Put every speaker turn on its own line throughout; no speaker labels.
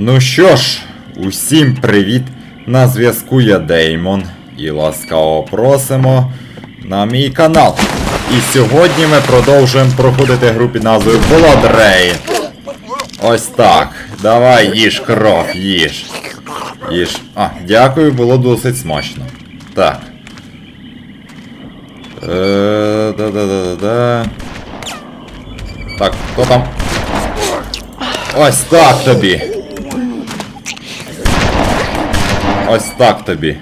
Ну що ж, усім привіт! На зв'язку я Деймон і ласкаво просимо на мій канал. І сьогодні ми продовжуємо проходити гру під назвою Blood Ось так. Давай їж кров, їж. Їж. А, дякую, було досить смачно. Так. Е, Да-да-да-да-да. Так, хто там? Ось так тобі. Ось так тобі.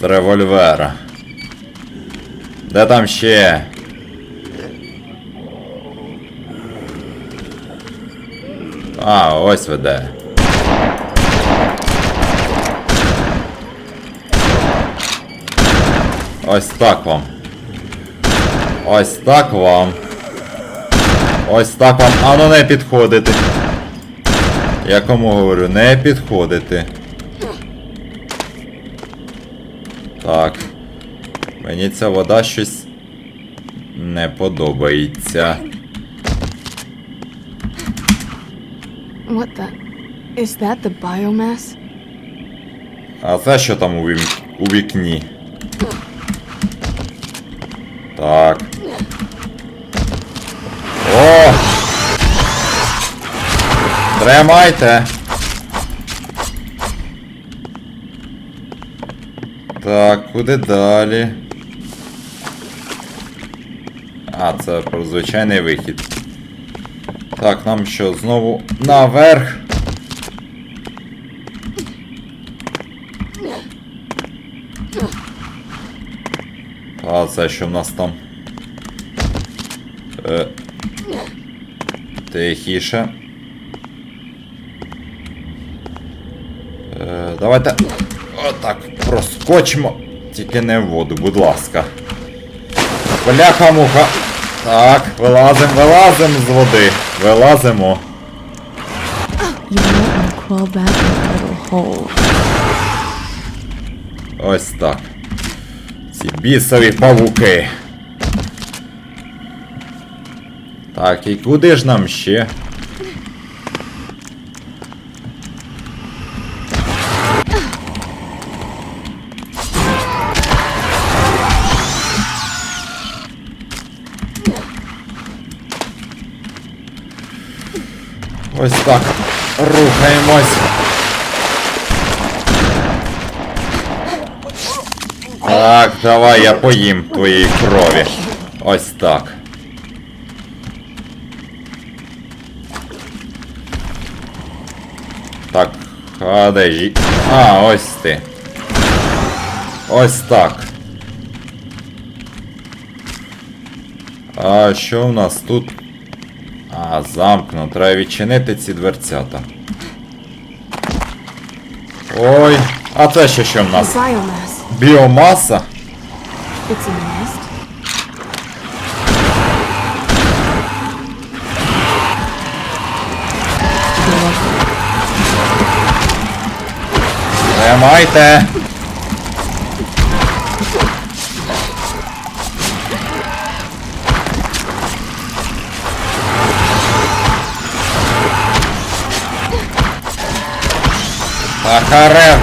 З револьвера. Де там ще? А, ось веде. Ось так вам. Ось так вам. Ось так вам. А ну не підходити. Я кому говорю, не підходити. Так. Мені ця вода щось не подобається.
What the? Is that the biomass?
А це що там у, вім... у вікні? Так. О! Тримайте! Так, куди далі? А, це звичайний вихід. Так, нам що, знову наверх? А це що в нас там? Е... Тихіше. Е, давайте. Отак проскочимо. Тільки не в воду, будь ласка. Бляха муха. Так, вилазим, вилазим з води. Вилазимо. Ось так. Ці бісові павуки. Так, і куди ж нам ще? Ось так. Рухаємось. Так, давай я поїм твоєї крові. Ось так. Так, а де ж... і- А, ось ти. Ось так. А що в нас тут? А, замкнуто. Треба відчинити ці дверцята. Ой, а це ще що в нас? Біомаса? Тримайте! Ахарев!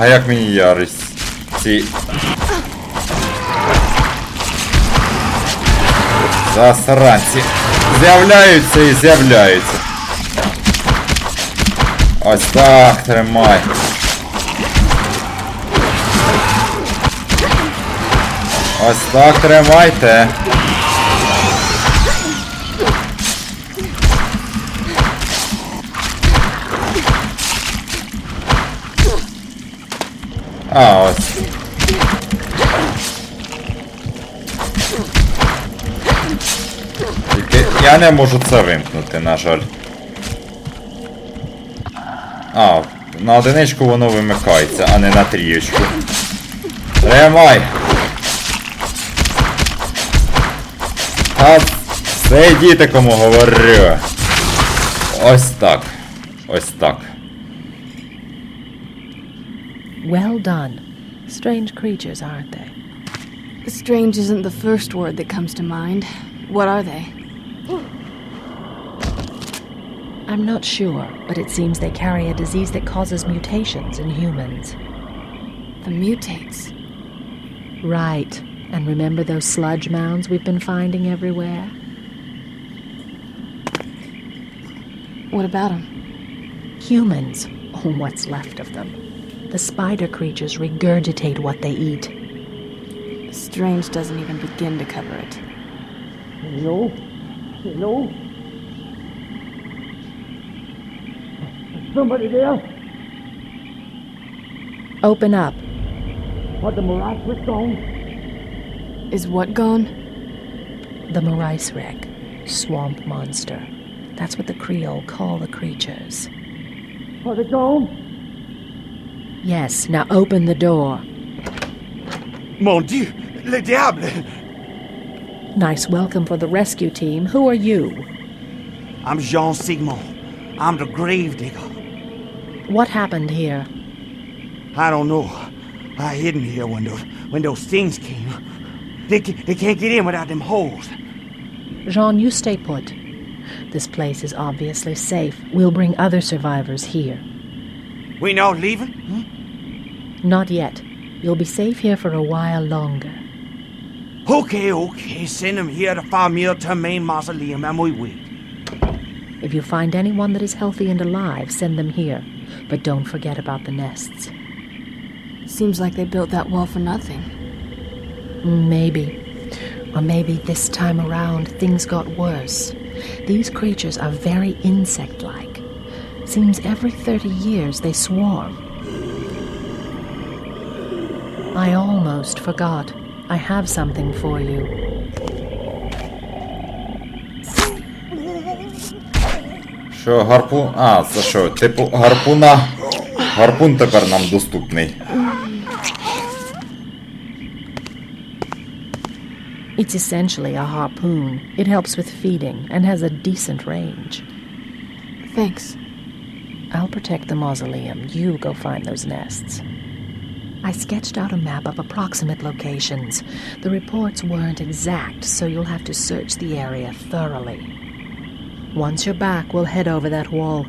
А як мені ярість? Ці... Засранці. З'являються і з'являються. Ось так, тримай. Ось так тримайте. А, ось. Я не можу це вимкнути, на жаль. А, на одиничку воно вимикається, а не на трієчку. Тримай! А це кому говорю. Ось так. Ось так.
Well done. Strange creatures, aren't they?
Strange isn't the first word that comes to mind. What are they?
I'm not sure, but it seems they carry a disease that causes mutations in humans.
The mutates.
Right. And remember those sludge mounds we've been finding everywhere?
What about them?
Humans, or what's left of them. The spider creatures regurgitate what they eat.
Strange doesn't even begin to cover it.
Hello? Hello? Somebody there?
Open up.
What the mirage was gone?
Is what gone?
The Marais wreck. Swamp monster. That's what the Creole call the creatures.
Are they gone?
Yes, now open the door.
Mon Dieu, le diable!
Nice welcome for the rescue team. Who are you?
I'm Jean Sigmund. I'm the grave digger.
What happened here?
I don't know. I hid in here when those when those things came. They they can't get in without them holes.
Jean, you stay put. This place is obviously safe. We'll bring other survivors here.
We not leaving? Hmm?
Not yet. You'll be safe here for a while longer.
Okay, okay. Send them here to Famille to main mausoleum and we wait.
If you find anyone that is healthy and alive, send them here. But don't forget about the nests.
Seems like they built that wall for nothing.
Maybe. Or maybe this time around things got worse. These creatures are very insect like. Seems every 30 years they swarm. I almost forgot. I have something for you.
Що, гарпун. А, це що, типу гарпуна. Гарпун тепер нам доступний.
It's essentially a harpoon. It helps with feeding and has a decent range.
Thanks.
I'll protect the mausoleum. You go find those nests. I sketched out a map of approximate locations. The reports weren't exact, so you'll have to search the area thoroughly. Once you're back, we'll head over that wall.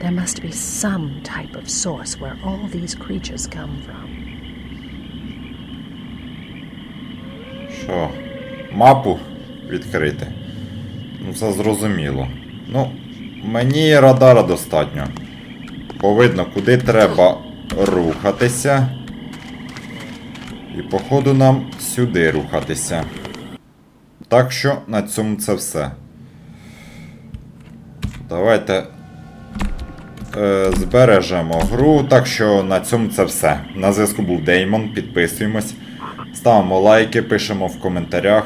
There must be some type of source where all these creatures come from.
Що? Мапу відкрити. Ну, це зрозуміло. Ну, мені радара достатньо. Повидно, куди треба рухатися. І походу нам сюди рухатися. Так що на цьому це все. Давайте е, збережемо гру. Так що на цьому це все. На зв'язку був Деймон. Підписуємось. Ставимо лайки, пишемо в коментарях.